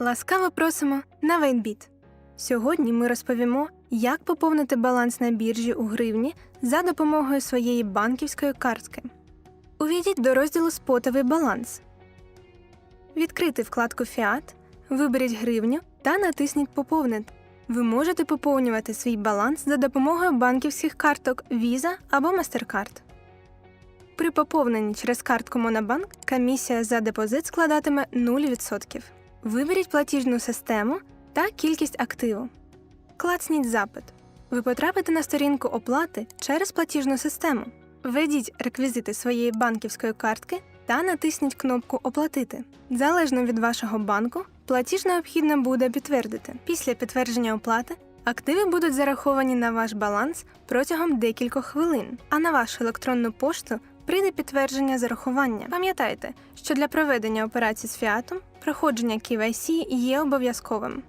Ласкаво просимо на Вейнбіт. Сьогодні ми розповімо, як поповнити баланс на біржі у гривні за допомогою своєї банківської картки. Увійдіть до розділу Спотовий баланс. Відкрити вкладку Фіат, виберіть гривню та натисніть Поповнити. Ви можете поповнювати свій баланс за допомогою банківських карток Visa або MasterCard. При поповненні через картку Монобанк комісія за депозит складатиме 0%. Виберіть платіжну систему та кількість активу. Клацніть запит. Ви потрапите на сторінку оплати через платіжну систему. Введіть реквізити своєї банківської картки та натисніть кнопку Оплатити. Залежно від вашого банку, платіж необхідно буде підтвердити. Після підтвердження оплати активи будуть зараховані на ваш баланс протягом декількох хвилин, а на вашу електронну пошту прийде підтвердження зарахування. Пам'ятайте, що для проведення операцій з фіатом проходження KYC є обов'язковим.